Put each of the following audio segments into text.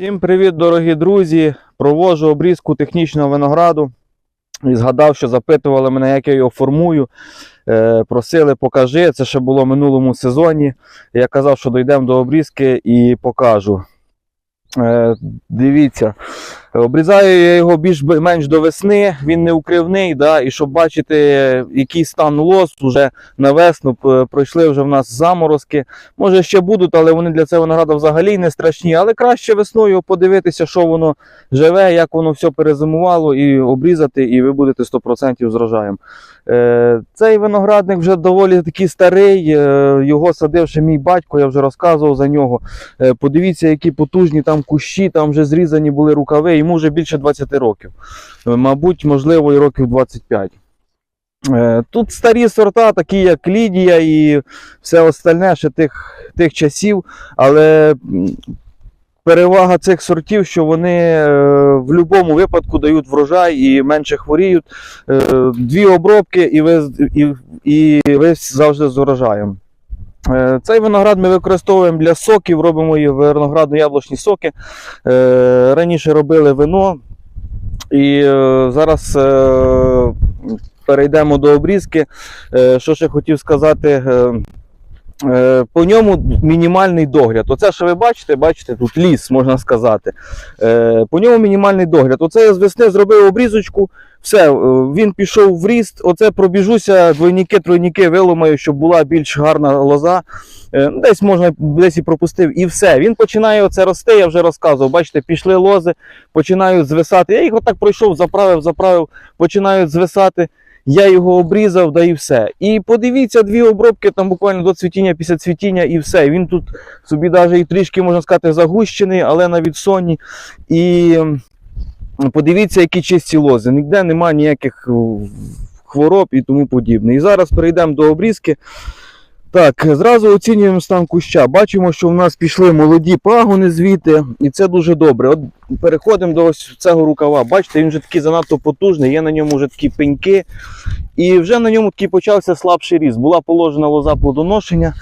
Всім привіт, дорогі друзі! Провожу обрізку технічного винограду. І згадав, що запитували мене, як я його формую. Е, просили, покажи. Це ще було в минулому сезоні. Я казав, що дійдемо до обрізки і покажу. Е, дивіться, обрізаю я його більш-менш до весни, він не укривний, да, і щоб бачити, який стан лос, уже на весну пройшли вже в нас заморозки. Може ще будуть, але вони для цього винограду взагалі не страшні. Але краще весною подивитися, що воно живе, як воно все перезимувало, і обрізати, і ви будете 100% з. Е, цей виноградник вже доволі такий старий. е, його садив ще мій батько, я вже розказував за нього. Е, подивіться, які потужні там кущі, там вже зрізані були рукави, йому вже більше 20 років. Е, мабуть, можливо, і років 25. Е, Тут старі сорта, такі як Лідія і все остальне ще тих, тих часів, але перевага цих сортів, що вони е, в будь-якому випадку дають врожай і менше хворіють. Дві обробки, і ви, і, і ви завжди з урожаєм. Е, Цей виноград ми використовуємо для соків, робимо її виноградно-яблучні соки. Е, Раніше робили вино. І е, зараз перейдемо до обрізки. Що ще хотів сказати. Е, по ньому мінімальний догляд. Оце, що ви бачите, бачите, тут ліс, можна сказати. Е, по ньому мінімальний догляд. Оце я з весни зробив обрізочку, все, е, він пішов в ріст. Оце пробіжуся, двойники, тройники виломаю, щоб була більш гарна лоза. Ну, Десь можна десь і пропустив, і все. Він починає оце рости, я вже розказував. Бачите, пішли лози, починають звисати. Я їх отак пройшов, заправив, заправив, починають звисати. Я його обрізав, да і все. І подивіться, дві обробки там буквально до цвітіння, після цвітіння, і все. Він тут собі навіть і трішки, можна сказати, загущений, але на відсоні. І подивіться, які чисті лози. Ніде немає ніяких хвороб і тому подібне. І зараз перейдемо до обрізки. Так, зразу оцінюємо стан куща. Бачимо, що в нас пішли молоді пагони звідти, і це дуже добре. От переходимо до ось цього рукава. Бачите, він вже такий занадто потужний, є на ньому вже такі пеньки. І вже на ньому такий почався слабший ріст. Була положена лоза плодоношення,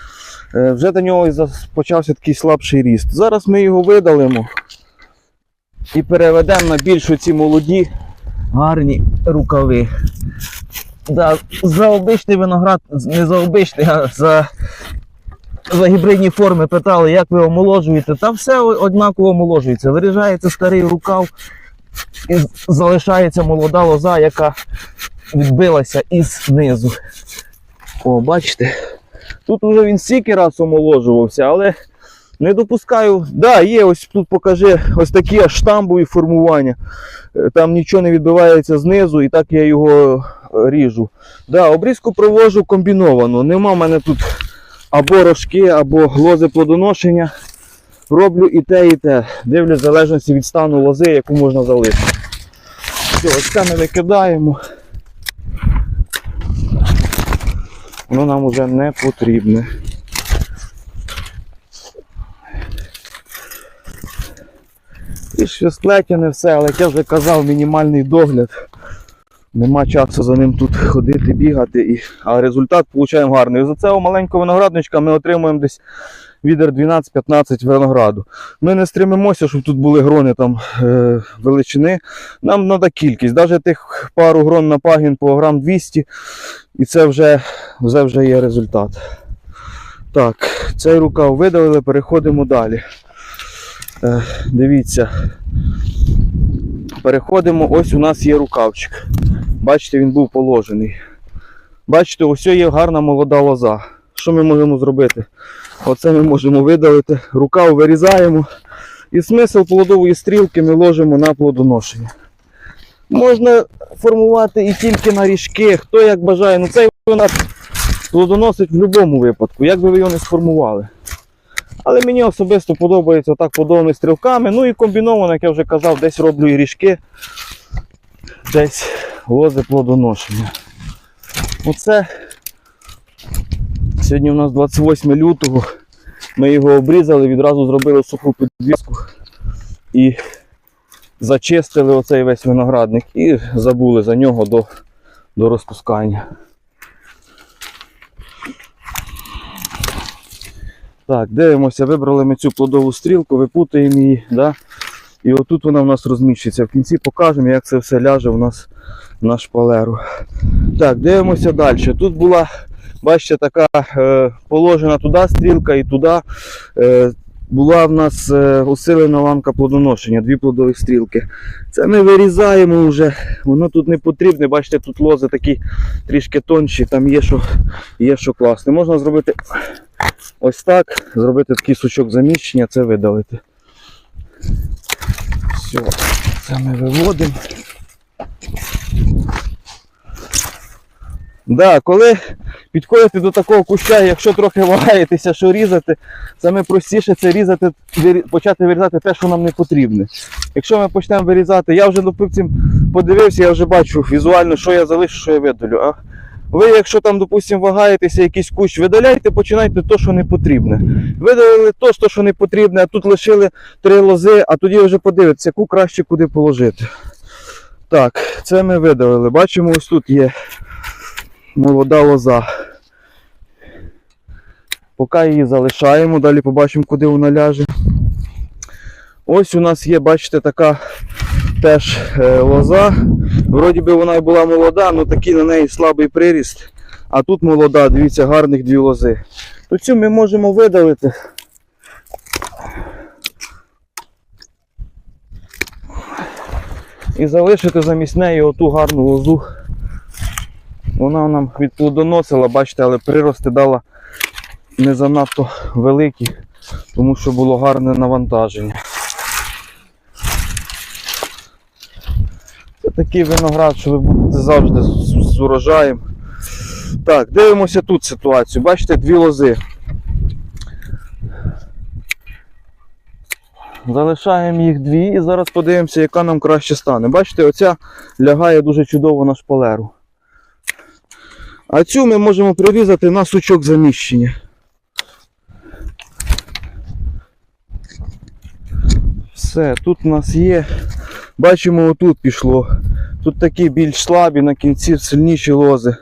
е, вже до нього почався такий слабший ріст. Зараз ми його видалимо і переведемо на більш ці молоді гарні рукави. Да, за обичний виноград, не за обичний, а за, за гібридні форми питали, як ви омоложуєте. Та все однаково омоложується. Виріжається старий рукав і залишається молода лоза, яка відбилася із низу. О, бачите? Тут вже він стільки раз омоложувався, але не допускаю. Да, є ось тут покажи ось такі штамбові формування. Е, Там нічого не відбивається знизу, і так я його ріжу. Да, обрізку провожу комбіновано. Нема в мене тут або рожки, або лози плодоношення. Роблю і те, і те. Дивлюсь в залежності від стану лози, яку можна залишити. Все, ось це ми викидаємо. Воно нам вже не потрібне. І ще склетяне все, але як я вже казав, мінімальний догляд. Нема часу за ним тут ходити, бігати, і... а результат получаємо гарний. За цього маленького виноградничка ми отримуємо десь відер 12-15 винограду. Ми не стремимося, щоб тут були грони там е, величини. Нам треба кількість. Навіть тих пару грон на пагін по грам 200, і це вже, це вже є результат. Так, цей рукав видалили, переходимо далі. Е, дивіться. Переходимо, ось у нас є рукавчик. Бачите, він був положений. Бачите, ось є гарна молода лоза. Що ми можемо зробити? Оце ми можемо видалити. Рукав вирізаємо. І смисл плодової стрілки ми ложимо на плодоношення. Можна формувати і тільки на ріжки, хто як бажає. Ну цей вона плодоносить в будь-якому випадку, як би ви його не сформували. Але мені особисто подобається отак подобними стрілками. Ну і комбіновано, як я вже казав, десь роблю і ріжки, десь лози плодоношення. Оце сьогодні у нас 28 лютого. Ми його обрізали, відразу зробили суху підвіску і зачистили оцей весь виноградник і забули за нього до, до розпускання. Так, дивимося, вибрали ми цю плодову стрілку, випутаємо її. Да? І отут вона в нас розміщується. В кінці покажемо, як це все ляже у нас на шпалеру. Так, дивимося далі. Тут була, бачите, така е, положена туди стрілка і туди. Е, була в нас е, усилена ламка плодоношення, дві плодові стрілки. Це ми вирізаємо вже, воно тут не потрібне. Бачите, тут лози такі трішки тонші, там є що, є що класне. Можна зробити ось так, зробити такий сучок заміщення, це видалити. Все, це ми виводимо. Да, коли підходите до такого куща, якщо трохи вагаєтеся, що різати, саме простіше це різати, почати вирізати те, що нам не потрібне. Якщо ми почнемо вирізати, я вже допустим, подивився, я вже бачу візуально, що я залишу, що я видалю. Ви, якщо там, допустим, вагаєтеся, якийсь кущ видаляйте, починайте то, що не потрібне. Видалили то, що не потрібне, а тут лишили три лози, а тоді вже подивитися, яку краще куди положити. Так, це ми видалили. Бачимо, ось тут є молода лоза. Поки її залишаємо, далі побачимо, куди вона ляже. Ось у нас є, бачите, така теж е, лоза. Вроді би вона і була молода, але такий на неї слабий приріст. А тут молода, дивіться, гарних дві лози. То цю ми можемо видалити. І залишити замість неї оту гарну лозу. Вона нам відплодоносила, бачите, але прирости дала не занадто великі, тому що було гарне навантаження. Такий виноград, що ви будете завжди з, урожаєм. Так, дивимося тут ситуацію. Бачите, дві лози. Залишаємо їх дві і зараз подивимося, яка нам краще стане. Бачите, оця лягає дуже чудово на шпалеру. А цю ми можемо прирізати на сучок заміщення. Все, тут у нас є. Бачимо, отут пішло. Тут такі більш слабі, на кінці сильніші лози.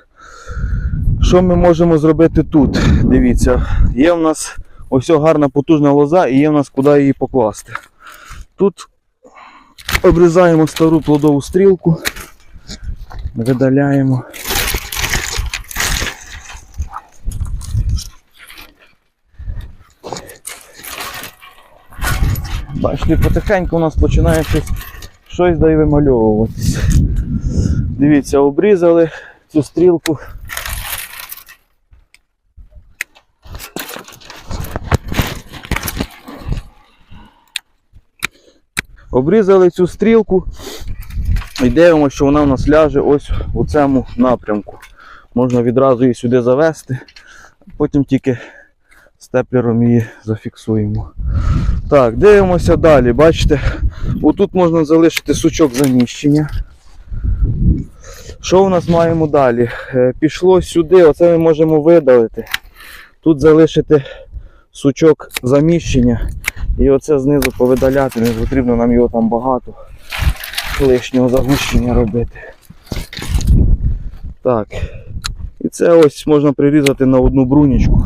Що ми можемо зробити тут? Дивіться, є в нас ось гарна потужна лоза і є в нас куди її покласти. Тут обрізаємо стару плодову стрілку, видаляємо. Бачите, потихеньку у нас починає щось, щось да й вимальовуватися. Дивіться, обрізали цю стрілку. Обрізали цю стрілку і дивимося, що вона у нас ляже ось у цьому напрямку. Можна відразу її сюди завести, потім тільки степлером її зафіксуємо. Так, дивимося далі. Бачите, отут можна залишити сучок заміщення. Що у нас маємо далі? Е, Пішло сюди, оце ми можемо видалити. Тут залишити сучок заміщення. І оце знизу повидаляти, не потрібно нам його там багато лишнього загущення робити. Так. І це ось можна прирізати на одну брунічку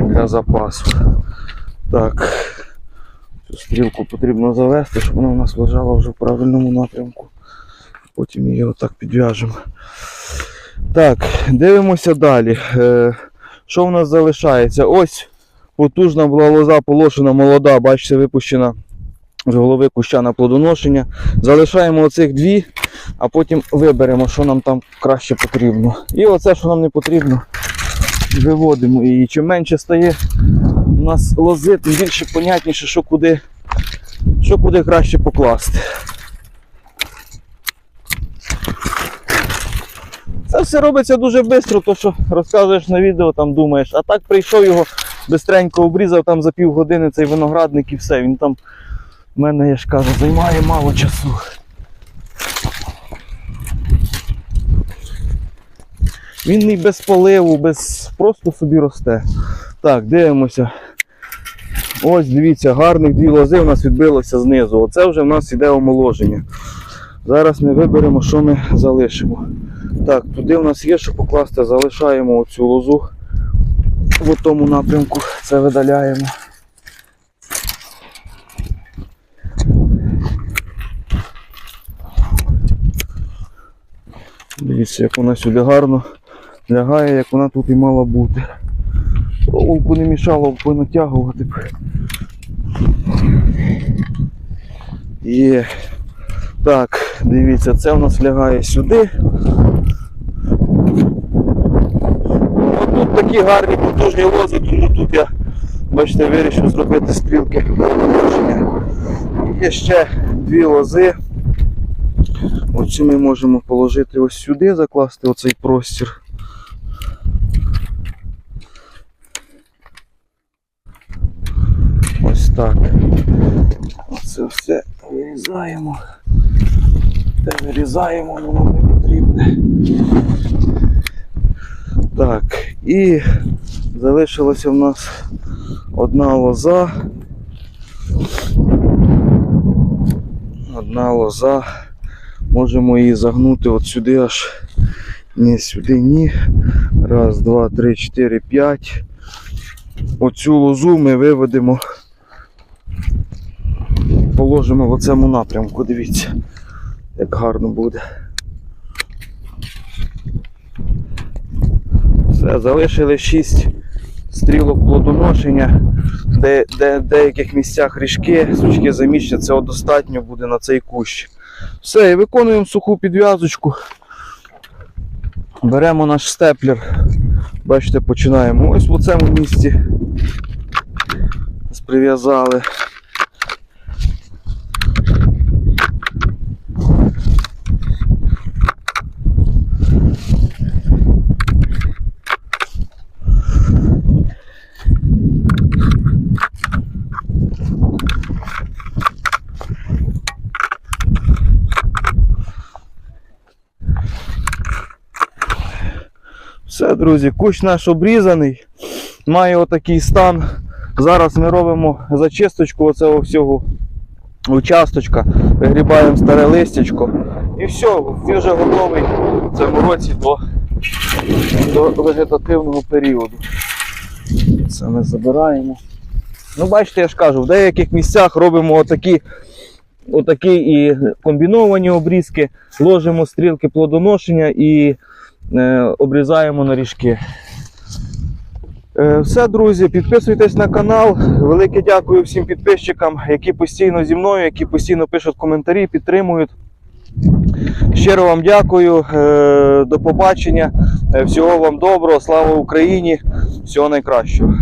для запасу. Так. Цю стрілку потрібно завести, щоб вона у нас лежала вже в правильному напрямку. Потім її отак підв'яжемо. Так, дивимося далі. Е, що в нас залишається? Ось потужна була лоза полошена, молода, бачите, випущена з голови куща на плодоношення. Залишаємо оцих дві, а потім виберемо, що нам там краще потрібно. І оце, що нам не потрібно, виводимо її. Чим менше стає нас лози, тим більше понятніше, що куди, що куди краще покласти. Це все робиться дуже швидко, то що розказуєш на відео, там думаєш, а так прийшов його, бистренько обрізав там за півгодини цей виноградник і все. Він там в мене, я ж кажу, займає мало часу. Він і без поливу, без просто собі росте. Так, дивимося. Ось, дивіться, гарних дві лози у нас відбилося знизу. Оце вже в нас йде омоложення. Зараз ми виберемо, що ми залишимо. Так, туди в нас є, що покласти, залишаємо оцю лозу в тому напрямку, це видаляємо. Дивіться, як вона сюди гарно лягає, як вона тут і мала бути. Проволоку не мішало б понатягувати. б. Є. Так, дивіться, це в нас лягає сюди. Тут такі гарні потужні лози, тому тут я, бачите, вирішив зробити стрілки. Є ще дві лози. Оцю ми можемо положити ось сюди, закласти оцей простір. Ось так. Оце все вирізаємо. Те вирізаємо, воно не потрібне. Так, і залишилася в нас одна лоза. Одна лоза. Можемо її загнути от сюди аж. Ні, сюди ні. Раз, два, три, чотири, п'ять. Оцю лозу ми виведемо. Положимо в цьому напрямку, дивіться, як гарно буде. Все, залишили 6 стрілок плодоношення, де, де в деяких місцях ріжки, сучки заміщені, цього достатньо буде на цей кущ. Все, і виконуємо суху підв'язочку. Беремо наш степлер. Бачите, починаємо ось в цьому місці. Прив'язали. Все, друзі, кущ наш обрізаний, має отакий стан. Зараз ми робимо зачисточку оцього всього участочка, вигрібаємо старе листячко. І все, він вже готовий в цьому році до, до вегетативного періоду. Це ми забираємо. Ну, бачите, я ж кажу, в деяких місцях робимо отакі, отакі і комбіновані обрізки, ложимо стрілки плодоношення і обрізаємо на ріжки. Е, Все, друзі, підписуйтесь на канал. Велике дякую всім підписчикам, які постійно зі мною, які постійно пишуть коментарі, підтримують. Щиро вам дякую. Е, До побачення. Е, Всього вам доброго, слава Україні, всього найкращого.